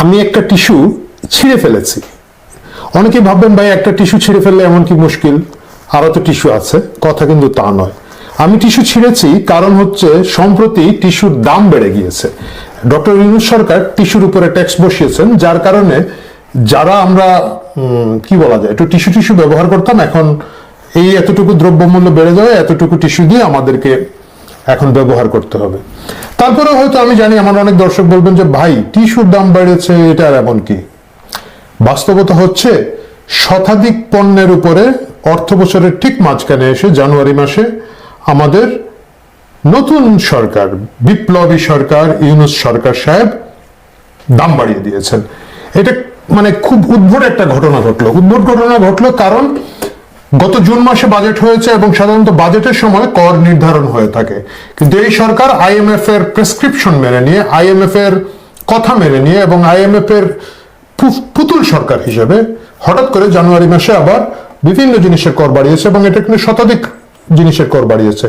আমি একটা টিস্যু ছিঁড়ে ফেলেছি। অনেকে ভাববেন, ভাই, একটা টিস্যু ছিঁড়ে ফেললে এমন কি মুশকিল? আরও তো টিস্যু আছে, কথা কিন্তু তা নয়। আমি টিস্যু ছিঁড়েছি কারণ হচ্ছে সম্প্রতি টিস্যুর দাম বেড়ে গিয়েছে। ডক্টর ইউনুস সরকার টিস্যুর উপরে ট্যাক্স বসিয়েছেন, যার কারণে যারা আমরা কি বলা যায়, একটু টিস্যু টিস্যু ব্যবহার করতাম, এখন এই এতটুকু দ্রব্যমূল্য বেড়ে যাওয়ায় এতটুকু টিস্যু দিয়ে আমাদেরকে এখন ব্যবহার করতে হবে। তারপরে হয়তো আমি জানি আমার অনেক দর্শক বলবেন যে, ভাই টিস্যুর দাম বেড়েছে? এটা এমন কি? বাস্তবতা হচ্ছে, শতাধিক পণ্যের উপরে অর্থ বছরের ঠিক মাঝখানে এসে জানুয়ারি মাসে আমাদের নতুন সরকার, বিপ্লবী সরকার, ইউনুস সরকার সাহেব দাম বাড়িয়ে দিয়েছেন। এটা মানে খুব উদ্ভট একটা ঘটনা ঘটলো। উদ্ভট ঘটনা ঘটলো কারণ গত জুন মাসে বাজেট হয়েছে এবং সাধারণত বাজেটের সময় কর নির্ধারণ হয়ে থাকে। কিন্তু এই সরকার আইএমএফ এর প্রেসক্রিপশন মেনে নিয়ে, আইএমএফ এর কথা মেনে নিয়ে এবং আইএমএফ এর পুতুল সরকার হিসেবে হঠাৎ করে জানুয়ারি মাসে আবার বিভিন্ন জিনিসের কর বাড়িয়েছে এবং এটা কিন্তু শতাধিক জিনিসের কর বাড়িয়েছে।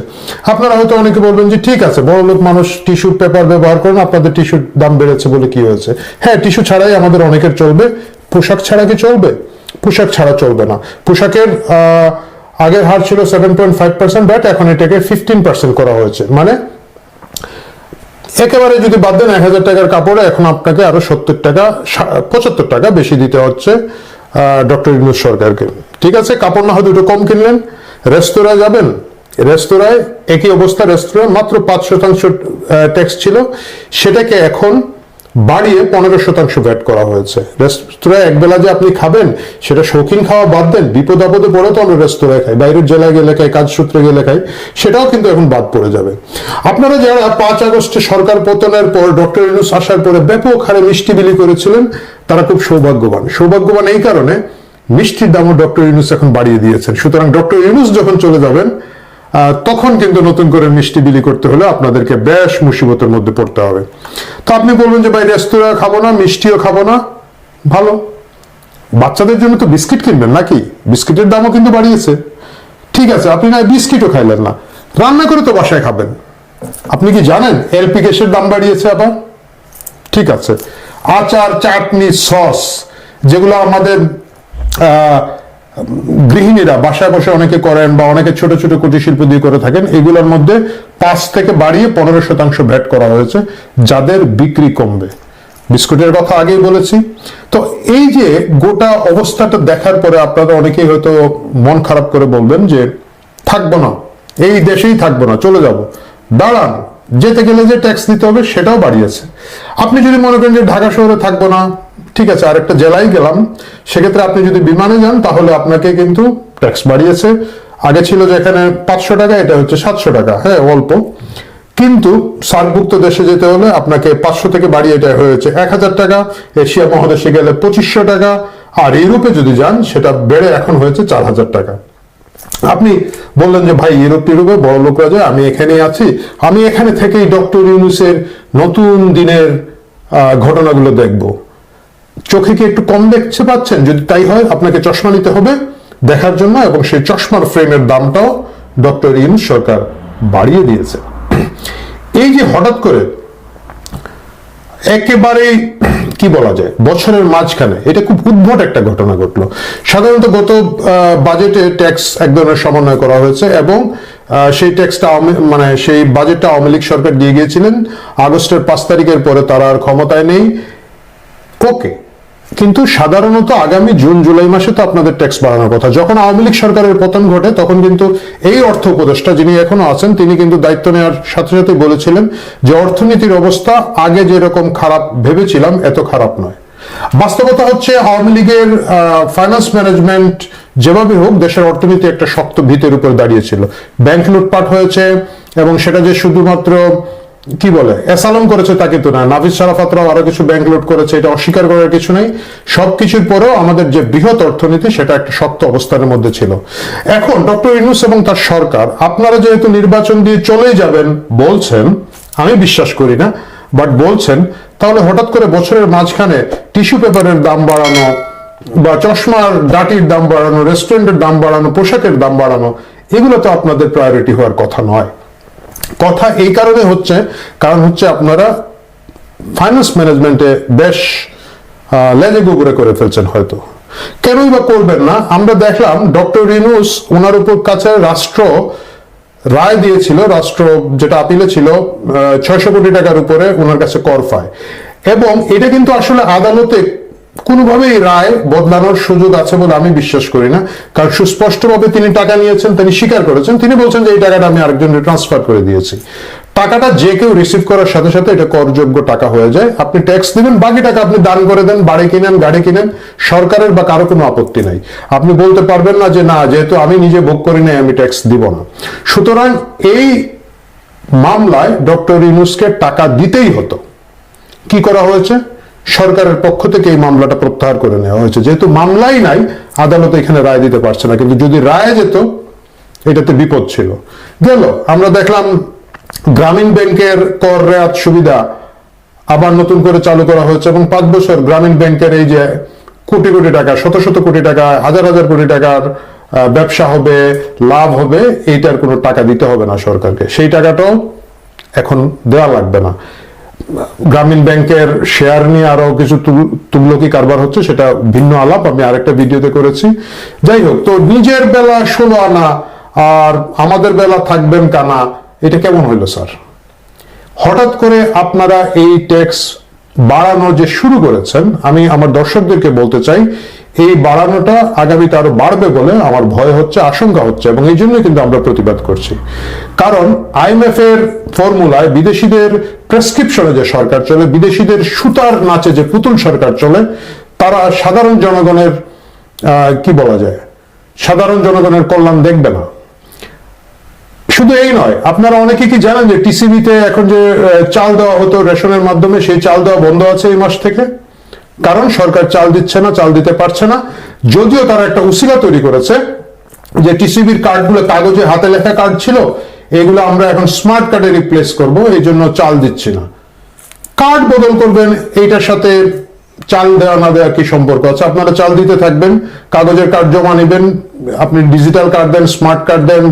আপনারা হয়তো অনেকে বলবেন যে ঠিক আছে, বড় লোক মানুষ টিস্যু পেপার ব্যবহার করেন আপনাদের টিস্যুর দাম বেড়েছে বলে কি হয়েছে? হ্যাঁ টিস্যু ছাড়াই আমাদের অনেকের চলবে, পোশাক ছাড়া কি চলবে? পোশাক ছাড়া চলবে না। পোশাকের আগের হার ছিল seven point five percent but এখন এটাকে ফিফটিন পার্সেন্ট করা হয়েছে। মানে একেবারে যদি বাদ দেন এক হাজার টাকার কাপড়ে, এখন আপনাকে আরও সত্তর টাকা পঁচাত্তর টাকা বেশি দিতে হচ্ছে ডক্টর ইন্দু সরকারকে। ঠিক আছে, কাপড় না হয় দুটো কম কিনলেন রেস্তোরাঁয় যাবেন, রেস্তোরাঁয় একই অবস্থা, রেস্তোরাঁ মাত্র পাঁচ শতাংশ ট্যাক্স ছিল, সেটাকে এখন বাড়িয়ে পনেরো শতাংশ ভ্যাট করা হয়েছে। রেস্তোরাঁয় একবেলা যে আপনি খাবেন, সেটা শৌখিন খাওয়া বাদ দেন, বিপদ আপদে পড়ে তো আমরা রেস্তোরাঁয় খাই, বাইরের জেলায় গেলে খাই, কাজ সূত্রে গেলে খাই, সেটাও কিন্তু এখন বাদ পড়ে যাবে। আপনারা যারা পাঁচ আগস্টে সরকার পতনের পর ডক্টর ইনুস আসার পরে ব্যাপক হারে মিষ্টি বিলি করেছিলেন, তারা খুব সৌভাগ্যবান। সৌভাগ্যবান এই কারণে মিষ্টির দামও ডক্টর ইউনুস এখন বাড়িয়ে দিয়েছেন। সুতরাং ডক্টর ইউনুস যখন চলে যাবেন তখন কিন্তু নতুন করে মিষ্টি বিলি করতে হলে আপনাদেরকে বেশ মুসিবতের মধ্যে পড়তে হবে। তো আপনি বলবেন যে, ভাই রেস্তোরাঁ খাব না, মিষ্টিও খাব না, ভালো। বাচ্চাদের জন্য তো বিস্কিট কিনবেন নাকি? বিস্কিটের দামও কিন্তু বাড়িয়েছে। ঠিক আছে, আপনি না বিস্কিটও খাইলেন না। রান্না করে তো বাসায় খাবেন। আপনি কি জানেন এলপি গ্যাসের দাম বাড়িয়েছে আবার? ঠিক আছে। আচার, চাটনি, সস, যেগুলো আমাদের গৃহিণীরা বাসায় বসে অনেকে করেন বা অনেকে ছোট ছোট কুটির শিল্প দিয়ে করে থাকেন, এগুলোর মধ্যে পাঁচ থেকে বাড়িয়ে পনেরো শতাংশ ভ্যাট করা হয়েছে, যাদের বিক্রি কমবে। বিস্কুটের কথা আগেই বলেছি। তো এই যে গোটা অবস্থাটা দেখার পরে আপনারা অনেকেই হয়তো মন খারাপ করে বলবেন যে, থাকব না, এই দেশেই থাকব না, চলে যাব। দাঁড়ান, যেতে গেলে যে ট্যাক্স দিতে হবে সেটাও বাড়িয়েছে। আপনি যদি মনে করেন যে ঢাকা শহরে থাকব না ঠিক আছে, আরেকটা জেলায় গেলাম। সেক্ষেত্রে আপনি যদি বিমানে যান, তাহলে আপনাকে কিন্তু ট্যাক্স বাড়িয়েছে। আগে ছিল যেখানে পাঁচশো টাকা, এটা হচ্ছে সাতশো টাকা হ্যাঁ অল্প। কিন্তু সার্কভুক্ত দেশে যেতে হলে আপনাকে পাঁচশো থেকে বাড়িয়ে এটা হয়েছে এক হাজার টাকা, এশিয়া মহাদেশে গেলে পঁচিশশো টাকা, আর ইউরোপে যদি যান, সেটা বেড়ে এখন হয়েছে চার হাজার টাকা। আপনি বললেন যে, ভাই, ইউরোপ টিউরোপে বড় লোকরা যায়, আমি এখানে আছি। আমি এখানে থেকেই ডক্টর ইউনুসের নতুন দিনের ঘটনাগুলো দেখব। চোখে কি একটু কম দেখতে পাচ্ছেন? যদি তাই হয়, আপনাকে চশমা নিতে হবে দেখার জন্য এবং সেই চশমার ফ্রেমের দামটাও ডক্টর ইউনুস সরকার বাড়িয়ে দিয়েছে। এই যে হঠাৎ করে একেবারেই কি বলা যায়, বছরের মাঝখানে এটা খুব উদ্ভট একটা ঘটনা ঘটলো। সাধারণত গত বাজেটে ট্যাক্স এক ধরনের সমন্বয় করা হয়েছে এবং সেই ট্যাক্সটা মানে সেই বাজেটটা আওয়ামী লীগ সরকার দিয়ে গিয়েছিলেন। আগস্টের পাঁচ তারিখের পরে তারা আর ক্ষমতায় নেই। ওকে কিন্তু সাধারণত আগামী জুন, জুলাই মাসে তো আপনাদের ট্যাক্স বাড়ানোর কথা। যখন আওয়ামী লীগ সরকারের পতন ঘটে, তখন কিন্তু এই অর্থ উপদেষ্টা যিনি এখনও আছেন, তিনি কিন্তু দায়িত্ব নেওয়ার সাথে সাথে বলেছিলেন যে অর্থনীতির অবস্থা আগে যেরকম খারাপ ভেবেছিলাম, এত খারাপ নয়। বাস্তবতা হচ্ছে আওয়ামী লীগের ফাইন্যান্স ম্যানেজমেন্ট যেভাবে হোক, দেশের অর্থনীতি একটা শক্ত ভিতের উপর দাঁড়িয়েছিল ব্যাংক লুটপাট হয়েছে এবং সেটা যে শুধুমাত্র কি বলে? এসালম করেছে তো না। নাভিদ সারাফাতরাও আরও কিছু ব্যাংক লোড করেছে, এটা অস্বীকার করার কিছু নেই। সবকিছুর পরেও আমাদের যে বৃহৎ অর্থনীতি, সেটা একটা শক্ত অবস্থানের মধ্যে ছিল। এখন ডক্টর ইউনুস এবং তার সরকার, আপনারা যেহেতু নির্বাচন দিয়ে চলেই যাবেন, বলছেন, আমি বিশ্বাস করি না বাট বলছেন, তাহলে হঠাৎ করে বছরের মাঝখানে টিস্যু পেপারের দাম বাড়ানো বা চশমার ডাটির দাম বাড়ানো, রেস্টুরেন্টের দাম বাড়ানো, পোশাকের দাম বাড়ানো, এগুলো তো আপনাদের প্রায়োরিটি হওয়ার কথা নয়। কথা এই কারণে হচ্ছে, কারণ হচ্ছে আপনারা ফাইন্যান্স ম্যানেজমেন্টে বেশ লেজে গুবরে করে ফেলছেন হয়তো। কেনই বা করবেন না? আমরা দেখলাম ডক্টর রিনুস ওনার উপর কাছে রাষ্ট্র রায় দিয়েছিল, রাষ্ট্র যেটা আপিলে ছিল ছয়শো কোটি টাকার উপরে ওনার কাছে কর পায়। এবং এটা কিন্তু আসলে আদালতে কোনোভাবেই রায় বদলানোর সুযোগ আছে বলে আমি বিশ্বাস করি না। কারণ সুস্পষ্টভাবে তিনি টাকা নিয়েছেন, তিনি স্বীকার করেছেন, তিনি বলছেন যে এই টাকাটা আমি আরেকজনকে ট্রান্সফার করে দিয়েছি। টাকাটা যে কেউ রিসিভ করার সাথে সাথে এটা করযোগ্য টাকা হয়ে যায়। আপনি ট্যাক্স দিবেন বাকি টাকা আপনি দান করে দেন, বাড়ি কিনেন, গাড়ি কিনেন, সরকারের বা কারও কোনো আপত্তি নাই। আপনি বলতে পারবেন না যে না, যেহেতু আমি নিজে ভোগ করি নাই, আমি ট্যাক্স দিব না। সুতরাং এই মামলায় ডক্টর ইনুসকে টাকা দিতেই হতো। কি করা হয়েছে? সরকারের পক্ষ থেকে এই মামলাটা প্রত্যাহার করে নেওয়া হয়েছে। যেহেতু মামলাই নাই, আদালত এখানে রায় দিতে পারছে না। কিন্তু যদি রায় যেত, এটাতে বিপদ ছিল। গেল, আমরা দেখলাম গ্রামীণ ব্যাংকের কর রেয়াত সুবিধা আবার নতুন করে চালু করা হয়েছে এবং পাঁচ বছর গ্রামীণ ব্যাংকের এই যে কোটি কোটি টাকা, শত শত কোটি টাকা, হাজার হাজার কোটি টাকার ব্যবসা হবে, লাভ হবে, এইটার কোনো টাকা দিতে হবে না সরকারকে। সেই টাকাটাও এখন দেওয়া লাগবে না। গ্রামীণ ব্যাংকের শেয়ার নিয়ে আরও কিছু তুগলকি কারবার হচ্ছে সেটা ভিন্ন আলাপ, আমি আরেকটা ভিডিওতে করেছি। যাই হোক, তো নিজের বেলা শোনো আনা আর আমাদের বেলা থাকবেন কানা, এটা কেমন হইল, স্যার? হঠাৎ করে আপনারা এই ট্যাক্স বাড়ানো যে শুরু করেছেন, আমি আমার দর্শকদেরকে বলতে চাই এই বাড়ানোটা আগামীতে আরও বাড়বে বলে আমার ভয় হচ্ছে, আশঙ্কা হচ্ছে এবং এই জন্য কিন্তু আমরা প্রতিবাদ করছি। কারণ আইএমএফ এর ফর্মুলায় বিদেশিদের প্রেসক্রিপশনে যে সরকার চলে, বিদেশিদের সুতার নাচে যে পুতুল সরকার চলে, তারা সাধারণ জনগণের কি বলা যায়, সাধারণ জনগণের কল্যাণ দেখবে না। শুধু এই নয়, আপনারা অনেকে কি জানেন যে টিসিবিতে এখন যে চাল দেওয়া হতো রেশনের মাধ্যমে, সেই চাল দেওয়া বন্ধ আছে এই মাস থেকে? কারণ সরকার চাল দিচ্ছে না, চাল দিতে পারছে না। যদিও তারা একটা উসিলা তৈরি করেছে যে টিসিবির কার্ডগুলো কাগজে হাতে লেখা কার্ড ছিল, এগুলো আমরা এখন স্মার্ট কার্ডে রিপ্লেস করব, এই জন্য চাল দিচ্ছি না। কার্ড বদল করবেন, এইটার সাথে চাল দেওয়া না দেওয়া কি সম্পর্ক আছে? আপনারা চাল দিতে থাকবেন, কাগজের কার্ড জমা নেবেন, আপনি ডিজিটাল কার্ড দেন স্মার্ট কার্ড দেন,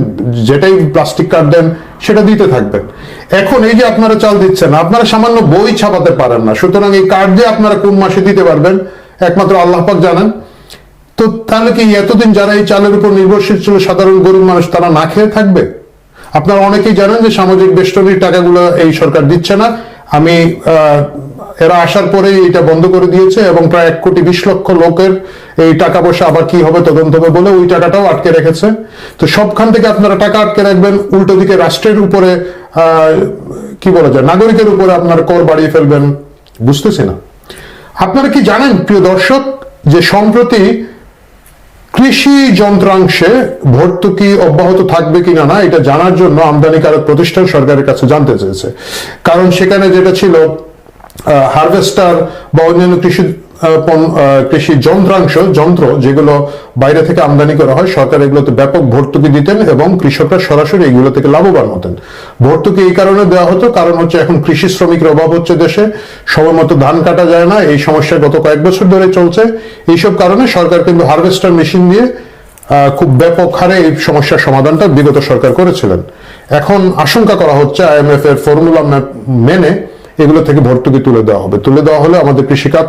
যেটাই প্লাস্টিক কার্ড দেন সেটা দিতে থাকবেন। এখন এই যে আপনারা চাল দিচ্ছেন, আপনারা সামান্য বই ছাপাতে পারেন না। সুতরাং এই কার্ড দিয়ে আপনারা কোন মাসে দিতে পারবেন, একমাত্র আল্লাহ পাক জানেন। তো তাহলে কি এতদিন যারা এই চালের উপর নির্ভরশীল ছিল, সাধারণ গরিব মানুষ, তারা না খেয়ে থাকবে? আপনারা অনেকেই জানেন যে সামাজিক বেষ্টনীর টাকাগুলো এই সরকার দিচ্ছে না। আমি এরা আসার পরেই এটা বন্ধ করে দিয়েছে এবং প্রায় এক কোটি বিশ লক্ষ লোকের এই টাকা পয়সা আবার কি হবে, তদন্ত হবে বলে ওই টাকাটাও আটকে রেখেছে। তো সবখান থেকে আপনারা টাকা আটকে রাখবেন, উল্টো দিকে রাষ্ট্রের উপরে কি বলা যায়, নাগরিকের উপরে আপনার কর বাড়িয়ে ফেলবেন, বুঝতেছি না। আপনারা কি জানেন, প্রিয় দর্শক, যে সম্প্রতি কৃষি যন্ত্রাংশে ভর্তুকি অব্যাহত থাকবে কিনা না, এটা জানার জন্য আমদানিকারক প্রতিষ্ঠান সরকারের কাছে জানতে চেয়েছে। কারণ সেখানে যেটা ছিল হারভেস্টার বা অন্যান্য কৃষি কৃষি যন্ত্রাংশ, যন্ত্র যেগুলো বাইরে থেকে আমদানি করা হয়, সরকার এগুলোতে ব্যাপক ভর্তুকি দিতেন এবং কৃষকরা সরাসরি এগুলো থেকে লাভবান হতেন। ভর্তুকি এই কারণে দেওয়া হতো, কারণ হচ্ছে এখন কৃষি শ্রমিকের অভাব হচ্ছে দেশে। সময় মতো ধান কাটা যায় না, এই সমস্যা গত কয়েক বছর ধরে চলছে। এইসব কারণে সরকার কিন্তু হারভেস্টার মেশিন দিয়ে খুব ব্যাপক হারে এই সমস্যার সমাধানটা বিগত সরকার করেছিলেন। এখন আশঙ্কা করা হচ্ছে, আইএমএফ এর ফর্মুলা মেনে এগুলো থেকে ভর্তুকি তুলে দেওয়া হবে। তুলে দেওয়া হলে আমাদের কৃষিখাত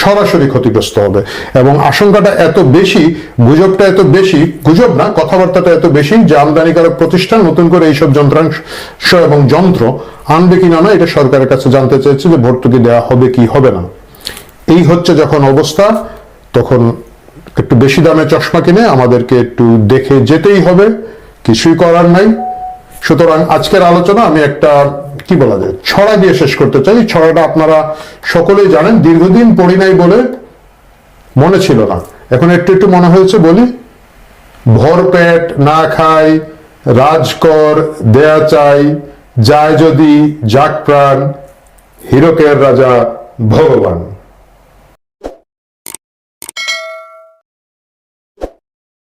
সরাসরি ক্ষতিগ্রস্ত হবে। এবং আশঙ্কাটা এত বেশি, গুজবটা এত বেশি, গুজব না, কথাবার্তাটা এত বেশি যে আমদানিকারক প্রতিষ্ঠান নতুন করে এইসব যন্ত্রাংশ এবং যন্ত্র আনবে কিনা না, এটা সরকারের কাছে জানতে চেয়েছে যে ভর্তুকি দেওয়া হবে কি হবে না। এই হচ্ছে যখন অবস্থা, তখন একটু বেশি দামে চশমা কিনে আমাদেরকে একটু দেখে যেতেই হবে, কিছুই করার নাই। সুতরাং আজকের আলোচনা আমি একটা কি বলা যায়? ছড়া দিয়ে শেষ করতে চাই। ছড়াটা আপনারা সকলেই জানেন, দীর্ঘদিন পড়ি নাই বলে মনে ছিল না। এখন একটু একটু মনে হয়েছে, বলি। ভরপেট না খাই, রাজকর দেয়া চাই, যায় যদি যাক প্রাণ হিরকের রাজা ভগবান।